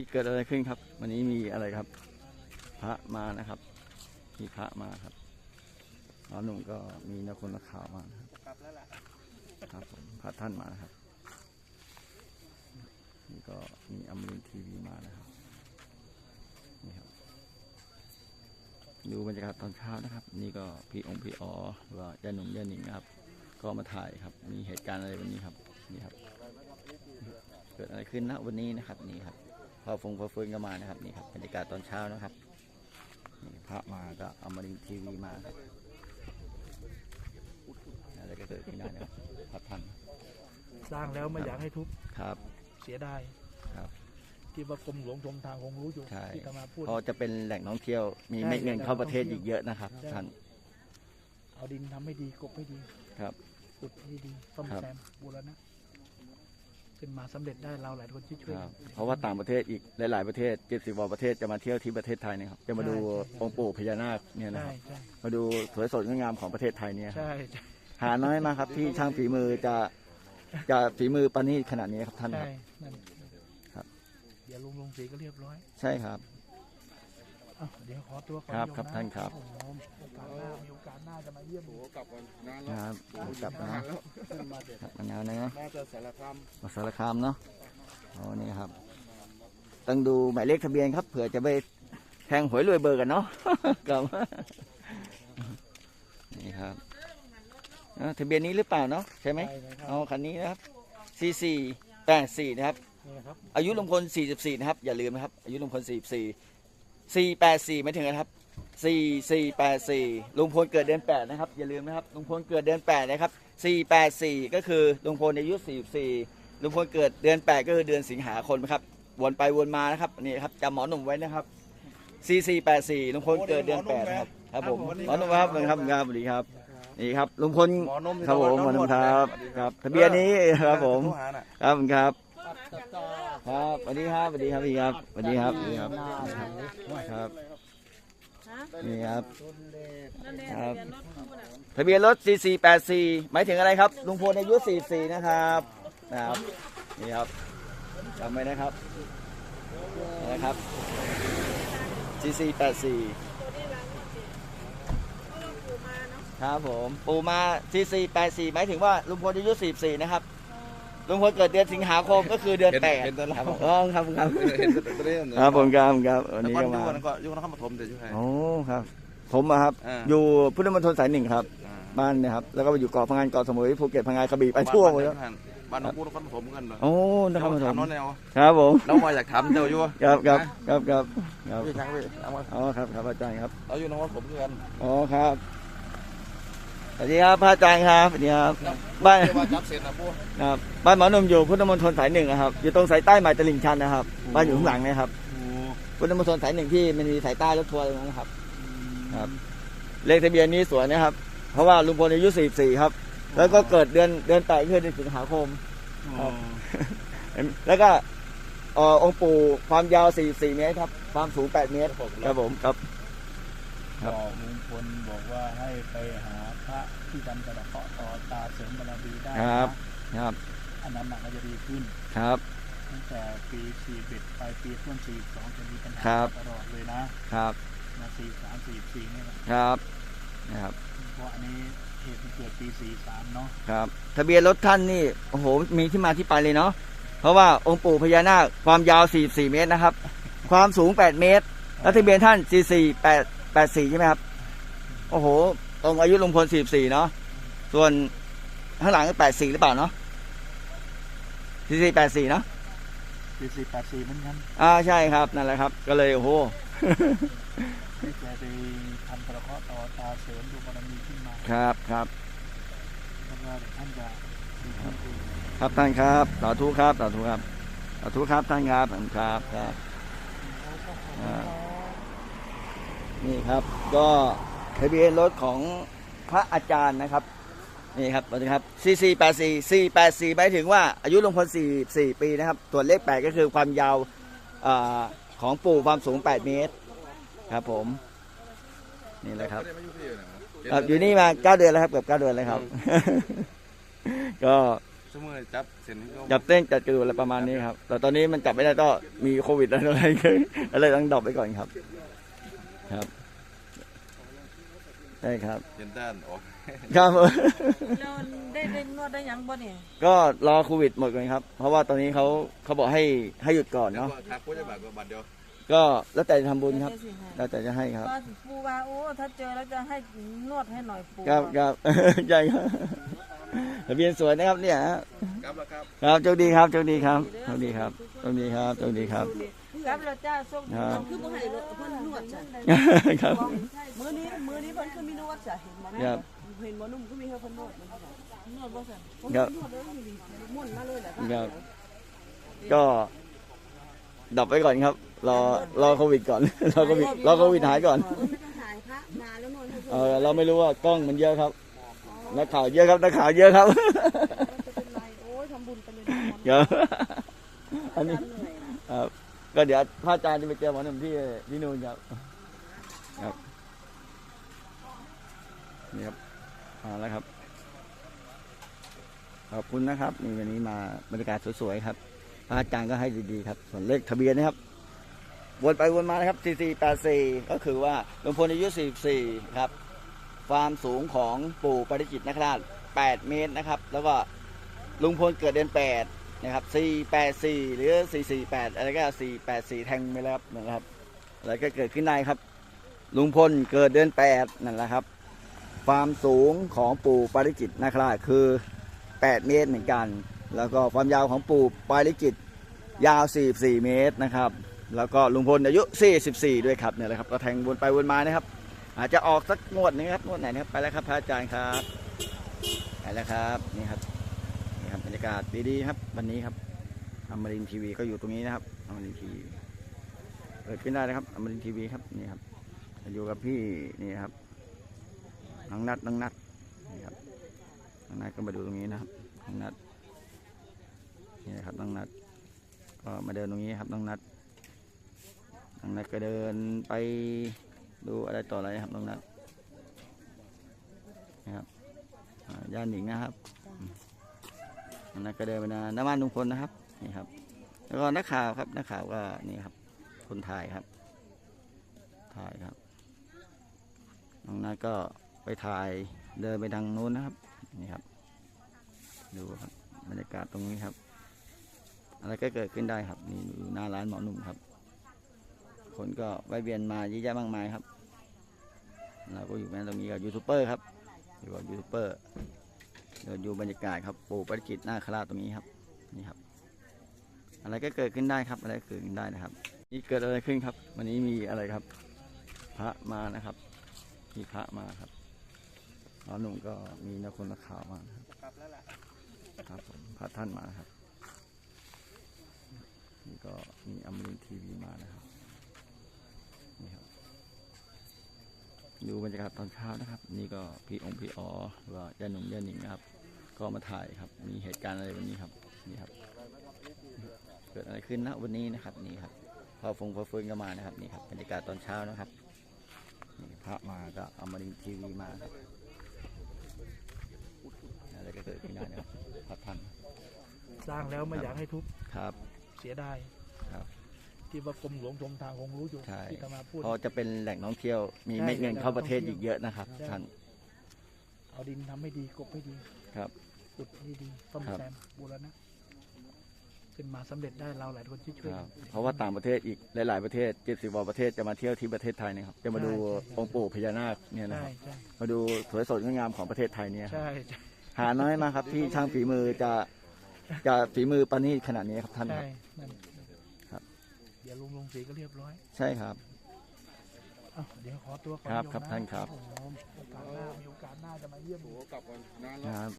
นี่เกิดอะไรขึ้นครับ วันนี้มีอะไรครับ พระมานะครับ มีพระมาครับน้องหนุ่มก็มีนักคนนักข่าวมานะครับกลับแล้วล่ะครับผมพระท่านมานะครับ นี่ก็มีอมรินทร์ทีวีมานะครับนี่ครับดูบรรยากาศตอนเช้านะครับ นี่ก็พี่องค์พี่อ๋อหรือว่าย่าหนุ่มย่าหนิงครับ ก็มาถ่ายครับ มีเหตุการณ์อะไรวันนี้ครับ นี่ครับ เกิดอะไรขึ้นนะวันนี้นะครับ นี่ครับ พอฟงพอฟื้นก็มานะครับนี่ครับบรรยากาศตอนเช้านะครับนี่พระมาก็อมรินทร์ทีวีมาครับอะไรก็เกิดขึ้นได้นะครับพระท่านสร้างแล้วไม่อยากให้ทุบครับ เสียดายครับที่ว่ากรมหลวงชมทางคงรู้อยู่ใช่ที่ตมาพูดเพราะจะเป็นแหล่งท่องเที่ยวมีใช่เม็ดเงินเข้าประเทศแหล่อีงกเยอะนะครับใช่ท่านเอาดินทำให้ดีกบให้ดีครับขุดให้ดีซ่อมครับแซมบูรณะ ขึ้นมาสำเร็จได้เราหลายคนที่ช่วยครับกันเพราะว่าต่างประเทศอีกหลาย ๆ ประเทศเจ็ดสิบกว่าประเทศจะมาเที่ยวที่ประเทศไทยนะครับจะมาดูใช่ใช่องค์ปู่พญานาคเนี่ยนะใช่ครับใช่มาดูสวยสดงดงามของประเทศไทยเนี่ยครับใช่ใช่หาน้อยมากครับที่ช่างฝีมือจะจะฝีมือประณีตขนาดนี้ครับท่านคใช่รับนั่นครับเดี๋ยวลงลงสีก็เรียบร้อย ใช่ครับ อ้าวเดี๋ยวขอตัวก่อนครับโยมครับท่านครับ โอ้โหโอกาสหน้ามีโอกาสหน้าจะมาเยี่ยมโอ้กลับก่อนนานคแล้วรับกลับนะขึ้นมาเด็ดครับมานาวนะน่าจะสารคามมาสารคามเนาะอ๋อนี่ครับ ต้องดูหมายเลขทะเบียนครับเผื่อจะไปแทงหวยรวยเบอร์กันเนาะ ครับนี่ครับเอ้าทะเบียนนี้หรือเปล่าเนาะใช่ไหมใช่ครับเอาคันนี้นะครับ C4 84นะครับ นี่ครับอายุลุงพล44 นะครับ อย่าลืมนะครับ อายุลุงพล44 484ไม่ถึงนะครับ4484ลุงพลเกิดเดือน8นะครับอย่าลืมนะครับลุงพลเกิดเดือน8นะครับ484ก็คือลุงพลอายุ44ลุงพลเกิดเดือน8ก็คือเดือนสิงหาคมนะครับวนไปวนมานะครับนี่ครับจำหมอหนุ่มไว้นะครับ4484ลุงพลเกิดเดือน8นะครับครับผมหมอหนุ่มครับครับครับสวัสดีครับนี่ครับลุงพลหมอนมครับผมหมอหนุ่มครับครับ ทะเบียนนี้ครับผมโทหาน่ะครับผมครับ ครับสวัสดีครับสวัสดีครับพี่ครับสวัสดีครับสวัสดีครับครับนี่ครับครับทะเบียนรถ 4484 หมายถึงอะไรครับ ลุงพลอายุ 44 นะครับนะครับนี่ครับจำไว้นะครับนี่นะครับ 4484 ครับผม ปูมา 4484 หมายถึงว่าลุงพลอายุ 44 นะครับ ลุงพลเกิดเดือนสิงหาคมก็คือเดือนเห็นแปดเห็นตอนครับเราผมอ๋อครับครับเห็นตัวนี้ครับผมครับครับวันแต่นี้ก่อนก็อยู่มาวันก็อยู่นครปฐมแต่อยู่ไหนโอ้ครับ ผมอะครับอ่าอยู่พุทธมณฑลสายหนึ่งครับอ่าบ้านเนะครับ แล้วก็ไปอยู่เกาะพังงานเกาะสมุยภูเก็ตพังงานกระบี่ไปทั่วหมดแล้วบ้านน้องพูนครปฐมกันเหรอโอ้นะครับผมถามน้องแนวครับผมเรามาอยากถามเจ้าอยู่ครับครับครับครับครับพี่ช้างพี่เอามาอ๋อครับครับอาจารย์ครับเราอยู่นครปฐมกันอ๋อครับ สวัสดีครับพระอาจารย์ครับสวัสดีครับบ้านเรียกว่าจับเสร็จนะพวกครับบ้านหมอหนุ่มอยู่พุทธมณฑลสายหนึ่งอะครับอยู่ตรงสายใต้หมายตลิ่งชันนะครับบ้านอยู่ข้างหลังนะครับพุทธมณฑลสายหนึ่งที่มันมีสายใต้รถทัวร์ตรงนั้นนะครับครับเลขทะเบียนนี้สวยนะครับ เพราะว่าลุงพลอายุ44ครับ แล้วก็เกิดเดือนเดือนแปดคือเดือนสิงหาคมครับแล้วก็เอ่อองค์ปู่ความยาว44เมตรครับ ความสูง8เมตรครับผมครับครั บบอกลุงพลบอกว่าให้ไปหาพระที่ทำกระเพาะต่อตาเสริมบารมีได้ครับนะครับ อันนั้นน่ะก็จะดีขึ้นครับตั้งแต่ปี41ปลายปีต้น42จะมีปัญหาครับตลอดเลยนะครับมา43 44นี่นะครับนะครับเพราะอันนี้เหตุมันเกิดปี43เนาะครับ ทะเบียนรถท่านนี่โอ้โหมีที่มาที่ไปเลยเนาะเพราะว่าองค์ปู่พญานาคความยาว 44 เมตรนะครับ ความสูง 8 เมตร แล้วทะเบียนท่าน 44 8 84ใช่ไหมครับ โอ้โห ตรงอายุลุงพล44เนาะ ส่วนข้างหลังก็84หรือเปล่าเนาะ44 84เนาะ44 84เหมือนกันอ่าใช่ครับนั่นแหละครับ ก็เลยโอ้โหที่แกไปทำกระเพาะต่อตาเสริมดูบารมีขึ้นมา ครับครับแล้วก็เดี๋ยวท่านจะดีขึ้นเองครับท่านครับสาธุครับสาธุครับสาธุครับท่านครับขอบคุณครับครับอ่า นี่ครับ ก็ทะเบียนรถของพระอาจารย์นะครับ นี่ครับสวัสดีครับ 4484 484หมายถึงว่าอายุลุงพล44 ปีนะครับส่วนเลข 8 ก็คือความยาวอาของปู่ความสูง 8 เมตร ครับผม นี่แหละครับไม่ได้มาอยู่ที่ไหนวะครับอยู่นี่มา 9 เดือนแล้วครับเกือบ9เดือนแล้วครับ ก็แสชั่วโมงจับเส้นนี้ก็จับเส้นจัดกระดูกอะไรประมาณนี้ครับ แต่ตอนนี้มันจับไม่ได้ก็มีโควิดอะไรอะไรอะไรต้องดรอปไปก่อนครับ ครับใช่ครับเย็นด้านออกครับแล้วได้ได้นวดได้หยังบ่เนี่ยก็รอโควิดหมดก่อนครับ เพราะว่าตอนนี้เขาเขาบอกให้ให้หยุดก่อนแล้วเนาะก็ทักผู้จะบาทก็บาทเดียวก็แล้วแต่จะทำบุญครับได้สิให้แล้วแต่จะให้ครับก็ปูว่าโอ้ถ้าเจอแล้วจะให้นวดให้หน่อยปูครับครับใช่ครับทะเบียนสวยนะครับเนี่ยฮะครับแล้วครับครับโชคดีครับโชคดีครับโชคดีครับโชคดีครับโชคดีครับ ครับแล้วจ้าส่งครับคือบ่ให้เพิ่นนวดจ้ะครับ มือนี้มือนี้เพิ่นคือมีนวดจ้ะเห็นบ่ครับ เห็นบ่นุ่มก็มีให้เพิ่นนวดมันจ้ะนวดบ่ซั่นผมครับนวดเลยดีม่วนมาเลยแหละครับ ก็ดับไว้ก่อนครับ รอรอโควิดก่อน รอโควิดรอโควิดหายก่อนเออไม่ต้องถ่ายพระนานแล้วนวดให้เพิ่นเออเราไม่รู้ว่ากล้องมันเยอะครับนักข่าวเยอะครับนักข่าวเยอะครับจะเป็นไรโอ้ยทำบุญไปเลยนะหมอครับอันนี้เหนื่อยนะครับ ก็เดี๋ยวพระอาจารย์จะไปเจอหมอหนุ่มที่ที่นู่นครับ ครับ นี่ครับมาแล้วครับ ขอบคุณนะครับนี่วันนี้มาบรรยากาศสวยๆครับ พระอาจารย์ก็ให้ดีๆครับ ส่วนเลขทะเบียนนะครับ วนไปวนมานะครับ 4484 ก็คือว่าหลวงพลอายุ 44 ครับ ความสูงของปู่ปริจิตนคราช8เมตรนะครับ แล้วก็ลุงพลเกิดเดือน8 นะครับ 484 หรือ 448 อะไรก็ 484 แทงไปแล้วครับนั่นแหละครับอะไรก็เกิดขึ้นได้ครับ ลุงพลเกิดเดือน 8 นั่นแหละครับ ความสูงของปู่ปาริจิตนะคราชคือ 8 เมตรเหมือนกัน แล้วก็ความยาวของปู่ปาริจิตยาว 44 เมตรนะครับ แล้วก็ลุงพลอายุ 44 ด้วยครับเนี่ยแหละครับก็แทงวนไปวนมานะครับ อาจจะออกสักงวดนึงครับงวดไหนนะครับไปแล้วครับพระอาจารย์ครับไปแล้วครับนี่ครับ ยากาศดีๆครับวันนี้ครับอมรินทีวีก็อยู่ตรงนี้นะครับอมรินทีวีเปิดขึ้นได้นะครับอมรินทีวีครับนี่ครับอยู่กับพี่นี่ครับน้องนัดน้องนัดนี่ครับน้องนัดก็มาดูตรงนี้นะครับน้องนัดนี่นะครับน้องนัดก็มาเดินตรงนี้ครับน้องนัดน้องนัดก็เดินไปดูอะไรต่ออะไรครับน้องนัดนะครับย่านหนิงนะครับ น้องนัก็เดินไปนะน้ำมันลุงพลนะครับนี่ครับ แล้วก็นักข่าวครับนักข่าวก็นี่ครับ คนถ่ายครับ ถ่ายครับน้องนัดก็ไปถ่ายเดินไปทางโน้นนะครับนี่ครับ ดูครับบรรยากาศตรงนี้ครับ อะไรก็เกิดขึ้นได้ครับนี่อยู่หน้าร้านหมอหนุ่มครับ คนก็แวะเวียนมาเยอะแยะมากมายครับเราก็อยู่แม่ตรงนี้กับยูทูบเบอร์ครับอยู่กับยูทูบเบอร์ เดินดูบรรยากาศครับปู่ปฏิจิตหน้าคราตรงนี้ครับนี่ครับ อะไรก็เกิดขึ้นได้ครับอะไรก็เกิดขึ้นได้นะครับ นี่เกิดอะไรขึ้นครับ วันนี้มีอะไรครับ พระมานะครับมีพระมาครับหมอหนุ่มก็มีนักคนนักข่าวมาครับกลับแล้วล่ะครับผมพระท่านมาครับนี่ก็มีอมรินทีวีมานะครับ นี่ครับ ดูบรรยากาศตอนเช้านะครับ นี่ก็พี่องค์พี่อ๋อหรือว่าย่าหนุ่มย่าหนิงนะครับ ก็มาถ่ายครับ มีเหตุการณ์อะไรวันนี้ครับนี่ครับ เกิดอะไรขึ้นนะวันนี้นะครับนี่ครับพอฟงพอฟื้นก็มานะครับนี่ครับบรรยากาศตอนเช้านะครับนี่พระมาก็เอามารินทร์ทีวีมาครับอะไรก็เกิดขึ้นได้นะครับพระท่านสร้างแล้วไม่อยากให้ทุบครับ เสียดายครับ ที่ว่ากรมหลวงชมทางคงรู้อยู่ใช่ ที่ธรรมาพูด เพราะจะเป็นแหล่งท่องเที่ยวมีใช่เม็ดเงินเข้าประเทศแหล่อีงกเยอะนะครับ ใช่ ท่านเอาดินทำให้ดีกบให้ดีครับ อุดให้ดีซ่อมครับ แซมบูรณะขึ้นมาสำเร็จได้เราหลายคนที่ช่วยครับ เพราะว่าต่างประเทศอีกหลายๆประเทศเจ็ดสิบกว่าประเทศจะมาเที่ยวที่ประเทศไทยนะครับ จะมาดูองค์ปู่พญานาคเนี่ยนะคใช่รับใช่มาดูสวยสดงดงามของประเทศไทยเนี่ยครับใช่ใช่ หาน้อยมากครับที่ช่างฝีมือจะจะฝีมือประณีตขนาดนี้ครับท่านคใช่รับ นั่นครับเดี๋ยวลุงลงสีก็เรียบร้อยใช่ครับ อ้าวเดี๋ยวขอตัวก่อนครับโยมครับนะท่านครับ โอ้โหโอกาสหน้ามีโอกาสหน้าจะมาเยี่ยม โอ้กลับก่อนนานคแล้วรับ